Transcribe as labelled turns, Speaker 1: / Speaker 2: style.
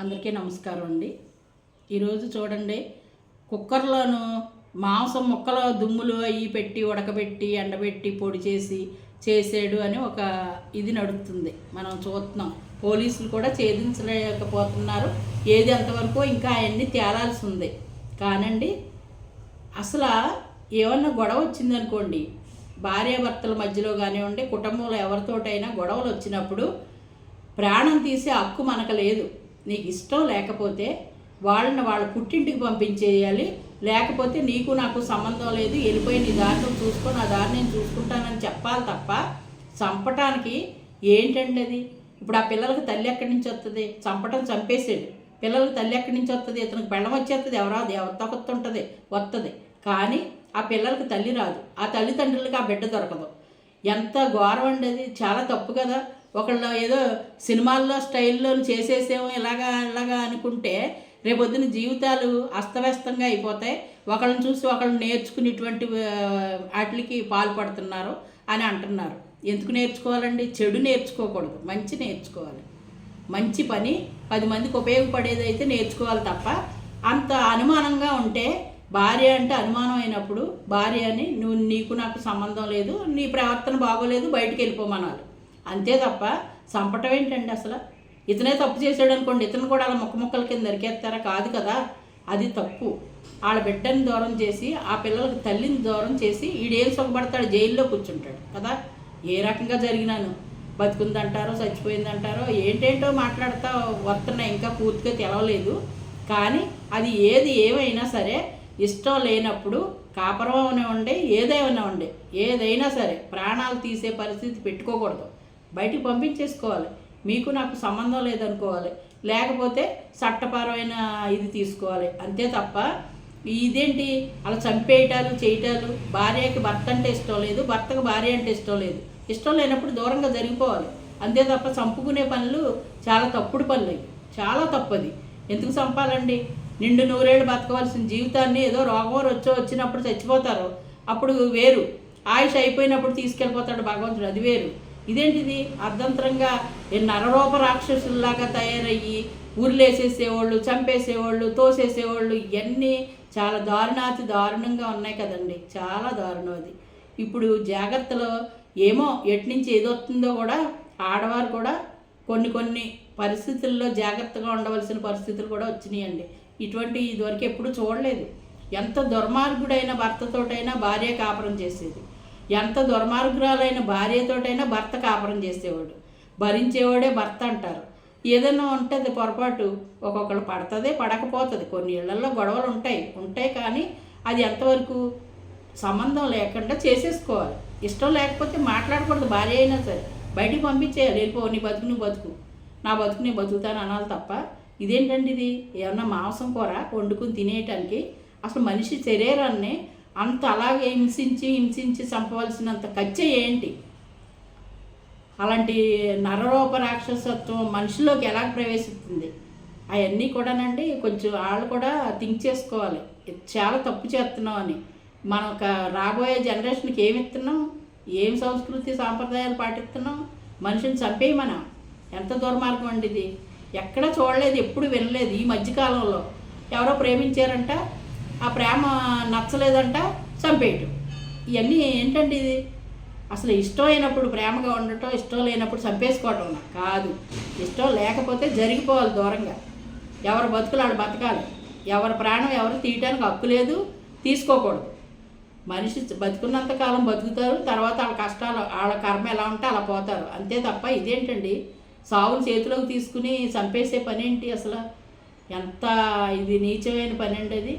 Speaker 1: అందరికీ నమస్కారం అండి. ఈరోజు చూడండి కుక్కర్లోను మాంసం ముక్కలు దుమ్ములు అవి పెట్టి ఉడకబెట్టి ఎండబెట్టి పొడి చేసి చేసాడు అని ఒక ఇది నడుపుతుంది. మనం చూస్తున్నాం. పోలీసులు కూడా ఛేదించలేకపోతున్నారు. ఏది ఎంతవరకు ఇంకా అవన్నీ తేలాల్సి ఉంది. కానండి అసలు ఏమన్నా గొడవ వచ్చిందనుకోండి భార్యాభర్తల మధ్యలో కానివ్వండి కుటుంబంలో ఎవరితోటైనా గొడవలు వచ్చినప్పుడు ప్రాణం తీసే హక్కు మనకు లేదు. నీకు ఇష్టం లేకపోతే వాళ్ళని వాళ్ళ పుట్టింటికి పంపించేయాలి. లేకపోతే నీకు నాకు సంబంధం లేదు వెళ్ళిపోయి నీ దారిలో చూసుకో నా దారి నేను చూసుకుంటానని చెప్పాలి తప్ప చంపటానికి ఏంటండి అది? ఇప్పుడు ఆ పిల్లలకు తల్లి ఎక్కడి నుంచి వస్తుంది చంపటం చంపేసాడు పిల్లలకి తల్లి ఎక్కడి నుంచి వస్తుంది ఇతనికి పెళ్ళం వచ్చేస్తుంది ఎవరో అది? ఎవరితో కొత్త ఉంటుంది వస్తుంది కానీ ఆ పిల్లలకి తల్లి రాదు. ఆ తల్లిదండ్రులకు ఆ బిడ్డ దొరకదు. ఎంత ఘోరం అండి అది? చాలా తప్పు కదా. ఒకళ్ళు ఏదో సినిమాల్లో స్టైల్లో చేసేసేమో ఇలాగా ఇలాగా అనుకుంటే రేపొద్దున జీవితాలు అస్తవ్యస్తంగా అయిపోతాయి. ఒకళ్ళని చూసి ఒకళ్ళు నేర్చుకునేటువంటి వాటికి పాల్పడుతున్నారు అని అంటున్నారు. ఎందుకు నేర్చుకోవాలండి? చెడు నేర్చుకోకూడదు. మంచి నేర్చుకోవాలి. మంచి పని పది మందికి ఉపయోగపడేదైతే నేర్చుకోవాలి తప్ప అంత అనుమానంగా ఉంటే భార్య అంటే అనుమానం అయినప్పుడు భార్య అని నువ్వు నీకు నాకు సంబంధం లేదు నీ ప్రవర్తన బాగోలేదు బయటికి వెళ్ళిపోమనాలి అంతే తప్ప చంపటం ఏంటండి అసలు? ఇతనే తప్పు చేశాడు అనుకోండి ఇతను కూడా అలా ముక్క ముక్కల కింద నరికేస్తారా? కాదు కదా అది తప్పు. వాళ్ళ బిడ్డని దూరం చేసి ఆ పిల్లలకి తల్లిని దూరం చేసి ఈడేం సుఖపడతాడు? జైల్లో కూర్చుంటాడు కదా. ఏ రకంగా జరిగినాను? బతుకుందంటారో చచ్చిపోయిందంటారో ఏంటేంటో మాట్లాడతా వస్తున్నాయి ఇంకా పూర్తిగా తెలవలేదు. కానీ అది ఏది ఏమైనా సరే ఇష్టం లేనప్పుడు కాపరం ఉండే ఏదైనా ఉండే ఏదైనా సరే ప్రాణాలు తీసే పరిస్థితి పెట్టుకోకూడదు. బయటికి పంపించేసుకోవాలి. మీకు నాకు సంబంధం లేదనుకోవాలి. లేకపోతే చట్టపరమైన ఇది తీసుకోవాలి. అంతే తప్ప ఇదేంటి? అలా చంపేయటాలు చేయటాలు. భార్యకి భర్త అంటే ఇష్టం లేదు భర్తకు భార్య అంటే ఇష్టం లేదు. ఇష్టం లేనప్పుడు దూరంగా జరిగిపోవాలి. అంతే తప్ప చంపుకునే పనులు చాలా తప్పుడు పనులు. చాలా తప్పది. ఎందుకు చంపాలండి? నిండు నూరేళ్ళు బతకవలసిన జీవితాన్ని ఏదో రోగం వచ్చో వచ్చినప్పుడు చచ్చిపోతారు. అప్పుడు వేరు. ఆయుష్ అయిపోయినప్పుడు తీసుకెళ్ళిపోతాడు భగవంతుడు. అది వేరు. ఇదేంటిది? అర్ధంతరంగా ఈ నరరూప రాక్షసుల్లాగా తయారయ్యి ఊర్లేసేసేవాళ్ళు చంపేసేవాళ్ళు తోసేసేవాళ్ళు ఇవన్నీ చాలా దారుణాతి దారుణంగా ఉన్నాయి కదండి. చాలా దారుణం అది. ఇప్పుడు జాగ్రత్తలో ఏమో ఎట్నుంచి ఏదొస్తుందో కూడా ఆడవారు కూడా కొన్ని కొన్ని పరిస్థితుల్లో జాగ్రత్తగా ఉండవలసిన పరిస్థితులు కూడా వచ్చినాయండి. ఇటువంటి ఇదివరకు ఎప్పుడు చూడలేదు. ఎంత దుర్మార్గుడైన భర్తతోటైనా భార్య కాపురం చేసేది. ఎంత దుర్మార్గురాలైన భార్యతోటైనా భర్త కాపురం చేసేవాడు. భరించేవాడే భర్త అంటారు. ఏదైనా ఉంటుంది పొరపాటు. ఒక్కొక్కరు పడుతుంది పడకపోతుంది. కొన్ని ఇళ్ళలో గొడవలు ఉంటాయి. ఉంటాయి కానీ అది ఎంతవరకు సంబంధం లేకుండా చేసేసుకోవాలి. ఇష్టం లేకపోతే మాట్లాడకూడదు. భార్య అయినా సరే. బయటికి పంపించేయాలి. వెళ్ళిపో నీ బతుకు నువ్వు బతుకు. నా బతుకు నేను బతుకుతాను అనాలి తప్ప ఇదేంటండి ఇది? ఏమన్నా మాంసం కూర వండుకుని తినేయటానికి? అసలు మనిషి శరీరాన్ని అంత అలాగే హింసించి హింసించి చంపవలసినంత ఖర్చు ఏంటి? అలాంటి నరరూప రాక్షసత్వం మనిషిలోకి ఎలా ప్రవేశిస్తుంది? అవన్నీ కూడానండి కొంచెం వాళ్ళు కూడా థింక్ చేసుకోవాలి. చాలా తప్పు చేస్తున్నాం అని. మన రాబోయే జనరేషన్కి ఏమి ఇస్తున్నాం? ఏం సంస్కృతి సాంప్రదాయాలు పాటిస్తున్నాం? మనిషిని చంపేయి మనం ఎంత దుర్మార్గం అండి ఇది. ఎక్కడ చూడలేదు ఎప్పుడు వినలేదు ఈ మధ్యకాలంలో. ఎవరో ప్రేమించారంట. ఆ ప్రేమ నచ్చలేదంట చంపేయటం. ఇవన్నీ ఏంటండి ఇది? అసలు ఇష్టం అయినప్పుడు ప్రేమగా ఉండటం ఇష్టం లేనప్పుడు చంపేసుకోవటం కాదు. ఇష్టం లేకపోతే జరిగిపోవాలి దూరంగా. ఎవరు బతుకులు ఆడు బతకాలి. ఎవరి ప్రాణం ఎవరు తీయటానికి హక్కు లేదు తీసుకోకూడదు. మనిషి బతుకున్నంత కాలం బతుకుతారు తర్వాత వాళ్ళ కష్టాలు వాళ్ళ కర్మ ఎలా ఉంటే అలా పోతారు. అంతే తప్ప ఇదేంటండి? సావులు చేతిలోకి తీసుకుని చంపేసే పని ఏంటి అసలు? ఎంత ఇది నీచమైన పని అండి అది?